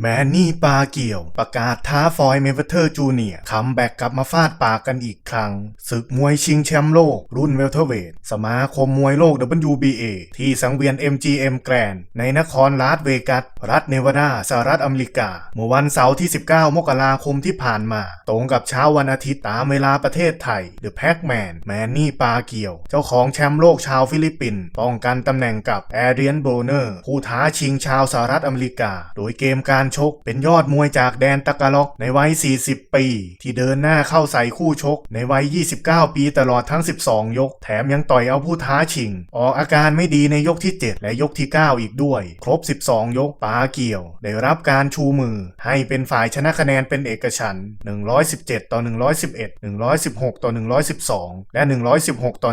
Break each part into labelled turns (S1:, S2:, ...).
S1: แมนนี่ปาเกี่ยว ประกาศท้าฟอยเมเวเทอร์จูเนียคัมแบ็กกลับมาฟาดปากกันอีกครั้ง ศึกมวยชิงแชมป์โลก รุ่นเวลเทอร์เวทสมาคมมวยโลก WBA ที่สังเวียน MGM Grand ในนครลาสเวกัส รัฐเนวาดาสหรัฐอเมริกา เมื่อวันเสาร์ที่ 19 มกราคมที่ผ่านมา ตรงกับเช้าวันอาทิตย์ตามเวลาประเทศไทย The Pac-Man แมนนี่ปาเกี่ยว เจ้าของแชมป์โลกชาวฟิลิปปินส์ป้องกันตำแหน่งกับแอเรียนโบเนอร์ผู้ท้าชิงชาวสหรัฐอเมริกา โดยเกมการชก เป็นยอดมวยจากแดนตะกาล็อกในวัย 40 ปี ที่เดินหน้าเข้าใส่คู่ชก ในวัย 29 ปีตลอดทั้ง 12 ยก แถมยังต่อยเอาผู้ท้าชิง ออกอาการไม่ดีในยกที่ 7 และยกที่ 9 อีกด้วย ครบ 12 ยกปาเกี่ยว ได้รับการชูมือ ให้เป็นฝ่ายชนะคะแนนเป็นเอกฉันท์117 ต่อ 111 116 ต่อ 112 และ 116 ต่อ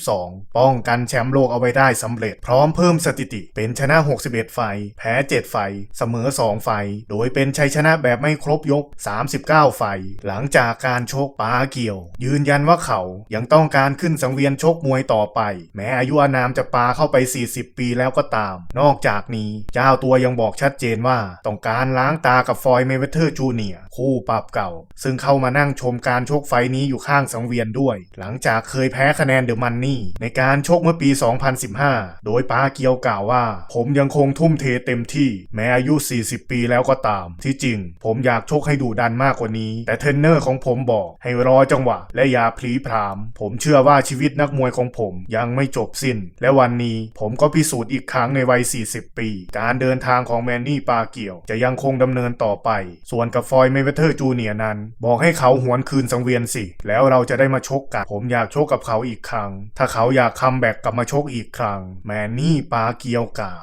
S1: 112 ป้องกันแชมป์โลกเอาไว้ได้สำเร็จ พร้อมเพิ่มสถิติเป็นชนะ 61 ไฟ แพ้ 7 ไฟ เสมอ 2 ไฟล์โดยเป็นชัยชนะแบบไม่ครบยก 39 ไฟ หลังจากการชกปาเกี่ยว ยืนยันว่าเขายังต้องการขึ้นสังเวียนชกมวยต่อไป แม้อายุอานามจะปาเข้าไป 40 ปีแล้วก็ตาม นอกจากนี้เจ้าตัวยังบอกชัดเจนว่าต้องการล้างตากับฟอยเมเวเทอร์จูเนียคู่ปรับเก่า ซึ่งเข้ามานั่งชมการชกไฟนี้อยู่ข้างสังเวียนด้วย หลังจากเคยแพ้คะแนนเดอะมันนี่ ในการชกเมื่อปี 2015 โดยปาเกียวกล่าวว่า ผมยังคงทุ่มเทเต็มที่ แม้อายุ 40 ปีแล้วก็ตาม ที่จริง ผมอยากชกให้ดุดันมากกว่านี้ แต่เทรนเนอร์ของผมบอกให้รอจังหวะ และอย่าพลีพราม ผมเชื่อว่าชีวิตนักมวยของผมยังไม่จบสิ้น และวันนี้ผมก็พิสูจน์อีกครั้งในวัย 40 ปี การเดินทางของแมนนี่ปาเกียว จะยังคงดำเนินต่อไป ส่วนกับฟอยเมเวเทอร์จูเนียนั้น บอกให้เขาหวนคืนสังเวียนสิ แล้วเราจะได้มาชกกัน ผมอยากชกกับเขาอีกครั้ง ถ้าเขาอยากคัมแบ็กกลับมาชกอีกครั้ง แมนนี่ปาเกียวกล่าว